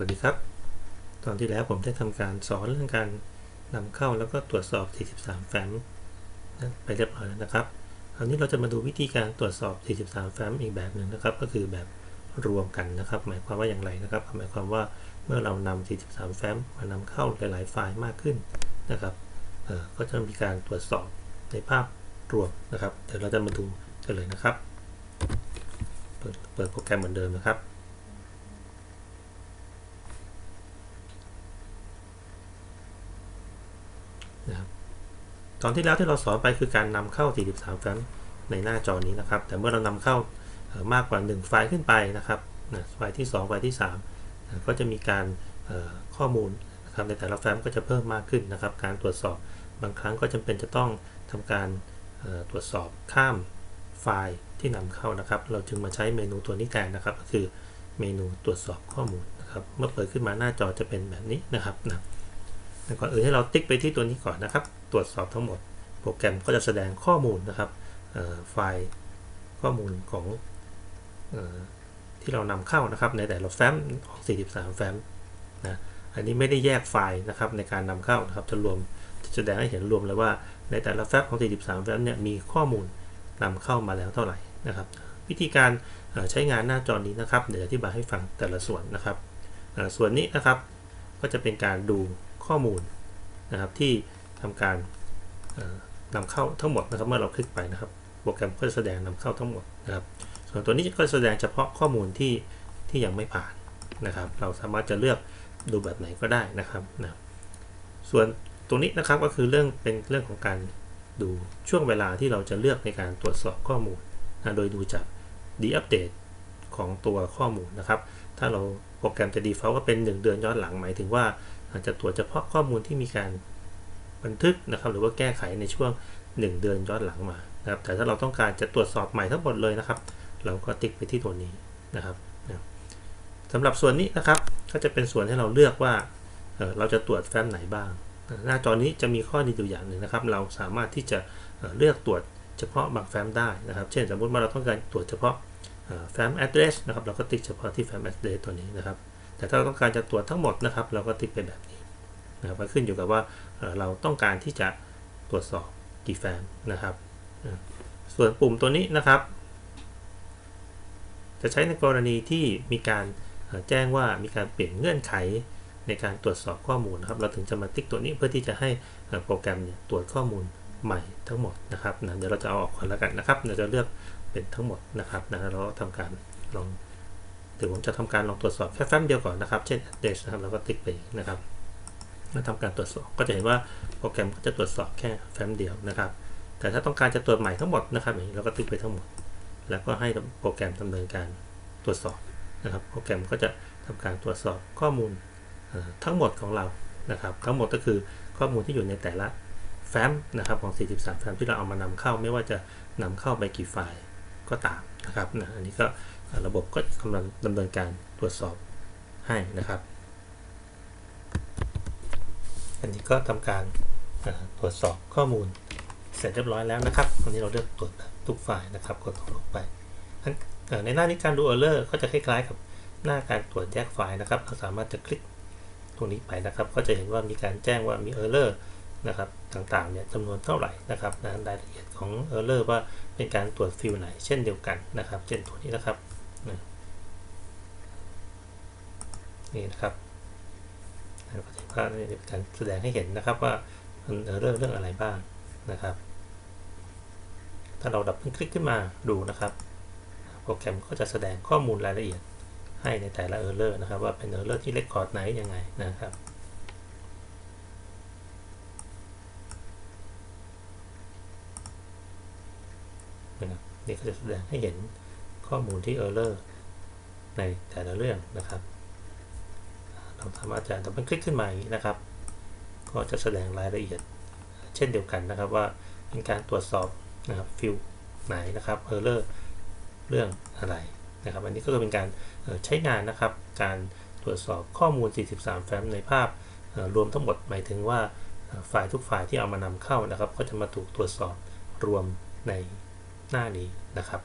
วัสดีครับ ตอนที่แล้วผมได้ทำการสอนเรื่องการนำเข้าแล้วก็ตรวจสอบ 43 แฟ้มไปเรียบร้อยแล้วนะครับ คราวนี้เราจะมาดูวิธีการตรวจสอบ 43 แฟ้มอีกแบบหนึ่งนะครับ ก็คือแบบรวมกันนะครับ หมายความว่าอย่างไรนะครับ หมายความว่าเมื่อเรานำ 43 แฟ้มมานำเข้าหลาย ๆ ไฟล์มากขึ้นนะครับก็จะมีการตรวจสอบในภาพรวมนะครับ เดี๋ยวเราจะมาดูกันเลยนะครับ เปิดเปิดโปรแกรมเหมือนเดิมนะครับ ตอนที่แล้วที่เราสอนไปคือการนำเข้า 43แฟ้มในหน้าจอนี้นะครับ แต่เมื่อเรานำเข้ามากกว่า 1 ไฟล์ขึ้นไปนะครับไฟล์ที่ 2 ไฟล์ที่ 3 ก็จะมีการข้อมูลนะครับในแต่ละแฟ้มก็จะเพิ่มมากขึ้นนะครับ การตรวจสอบบางครั้งก็จำเป็นจะต้องทำการตรวจสอบข้ามไฟล์ที่นำเข้านะครับ เราจึงมาใช้เมนูตัวนี้แทนนะครับ ก็คือเมนูตรวจสอบข้อมูลนะครับ เมื่อเปิดขึ้นมาหน้าจอจะเป็นแบบนี้นะครับนะ แต่ก่อนอื่นให้เราติ๊กไปที่ตัวนี้ก่อนนะครับ ตรวจสอบทั้งหมด โปรแกรมก็จะแสดงข้อมูลนะครับไฟล์ข้อมูลของออที่เรานำเข้านะครับ ในแต่ละแฟ้มของ 43 แฟ้มนะอันนี้ไม่ได้แยกไฟล์นะครับในการนำเข้านะครับจะรวมจะแสดงให้เห็นรวมเลยว่าในแต่ละแฟ้มของ 43 แฟ้มเนี่ยมีข้อมูลนำเข้ามาแล้วเท่าไหร่นะครับ วิธีการใช้งานหน้าจอนี้นะครับ เดี๋ยวอธิบายให้ฟังแต่ละส่วนนะครับส่วนนี้นะครับก็จะเป็นการดู ข้อมูลนะครับที่ทำการเอ่อนำเข้าทั้งหมดนะครับเมื่อเราคลิกไปนะครับโปรแกรมก็จะแสดงนำเข้าทั้งหมดนะครับ ส่วนตัวนี้ก็แสดงเฉพาะข้อมูลที่ที่ยังไม่ผ่านนะครับ เราสามารถจะเลือกดูแบบไหนก็ได้นะครับนะส่วนตรงนี้นะครับก็คือเรื่องเป็นเรื่องของการดูช่วงเวลาที่เราจะเลือกในการตรวจสอบข้อมูลนะโดยดูจากดีอัปเดตของตัวข้อมูลนะครับ ถ้าเราโปรแกรมจะ default ก็เป็น 1 เดือนย้อนหลังหมายถึงว่า อาจจะตรวจเฉพาะข้อมูลที่มีการบันทึกนะครับหรือว่าแก้ไขในช่วง 1 เดือนย้อนหลังมานะครับแต่ถ้าเราต้องการจะตรวจสอบใหม่ทั้งหมดเลยนะครับ เราก็ติ๊กไปที่ตัวนี้นะครับนะสำหรับส่วนนี้นะครับก็จะเป็นส่วนให้เราเลือกว่าเเราจะตรวจแฟ้มไหนบ้าง หน้าจอนี้จะมีข้อดีอยู่อย่างหนึ่งนะครับ เราสามารถที่จะเเลือกตรวจเฉพาะบางแฟ้มได้นะครับ เช่นสมมุติว่าเราต้องการตรวจเฉพาะแฟ้ม address นะครับเราก็ติ๊กเฉพาะที่แฟ้ม address ตัวนี้นะครับ แต่ถ้าเราต้องการจะตรวจทั้งหมดนะครับ เราก็ติ๊กไปแบบนี้นะครับมันขึ้นอยู่กับว่าเราต้องการที่จะตรวจสอบกี่แฟ้มนะครับ ส่วนปุ่มตัวนี้นะครับ จะใช้ในกรณีที่มีการแจ้งว่ามีการเปลี่ยนเงื่อนไขในการตรวจสอบข้อมูลนะครับ เราถึงจะมาติ๊กตัวนี้เพื่อที่จะให้โปรแกรมเนี่ยตรวจข้อมูลใหม่ทั้งหมดนะครับนะเดี๋ยวเราจะเอาออกก่อนแล้วกันนะครับ เราจะเลือกเป็นทั้งหมดนะครับนะแล้วเราทำการลอง เดี๋ยวผมจะทำการลองตรวจสอบแค่แฟ้มเดียวก่อนนะครับ เช่น address นะครับเราก็ติ๊กไปนะครับแล้วทำการตรวจสอบก็จะเห็นว่าโปรแกรมก็จะตรวจสอบแค่แฟ้มเดียวนะครับ แต่ถ้าต้องการจะตรวจใหม่ทั้งหมดนะครับอย่างนี้เราก็ติ๊กไปทั้งหมด แล้วก็ให้โปรแกรมดำเนินการตรวจสอบนะครับ โปรแกรมก็จะทำการตรวจสอบข้อมูลทั้งหมดของเรานะครับ ทั้งหมดก็คือข้อมูลที่อยู่ในแต่ละแฟ้มนะครับของ 43 แฟ้มที่เราเอามานำเข้าไม่ว่าจะนำเข้าไปกี่ไฟล์ ก็ตามนะครับนะอันนี้ก็ระบบก็กำลังดำเนินการตรวจสอบให้นะครับ อันนี้ก็ทำการตรวจสอบข้อมูลเสร็จเรียบร้อยแล้วนะครับตอนนี้เราเลือกตรวจทุกไฟล์นะครับกดลงไป ในหน้านี้การดู error ก็จะคล้ายๆกับหน้าการตรวจแยกไฟล์นะครับ เราสามารถจะคลิกตรงนี้ไปนะครับ ก็จะเห็นว่ามีการแจ้งว่ามี error นะครับต่างๆเนี่ยจำนวนเท่าไหร่นะครับนะรายละเอียดของ error ว่าเป็นการตรวจฟิลไหน เช่นเดียวกันนะครับ เช่นตัวนี้นะครับนี่นะครับก็จะว่านี่เป็นการแสดงให้เห็นนะครับว่ามัน error เรื่องอะไรบ้างนะครับ ถ้าเราดับเบิลคลิกขึ้นมาดูนะครับโปรแกรมก็จะแสดงข้อมูลรายละเอียดให้ในแต่ละ Error นะครับ ว่าเป็น Error ที่เรคคอร์ดไหนยังไงนะครับ นะครับนี่ก็จะแสดงให้เห็นข้อมูลที่ Error ในแต่ละเรื่องนะครับเราสามารถจะดับเบิลคลิกขึ้นมาอย่างนี้นะครับ ก็จะแสดงรายละเอียด เช่นเดียวกันนะครับว่าเป็นการตรวจสอบนะครับฟิลไหนนะครับเออร์เลอร์เรื่องอะไรนะครับ อันนี้ก็คือเป็นการใช้งานนะครับ การตรวจสอบข้อมูล 43 แฟ้มในภาพรวมทั้งหมดหมายถึงว่าไฟล์ทุกไฟล์ที่เอามานำเข้านะครับ ก็จะมาถูกตรวจสอบรวมใน หน้านี้นะครับ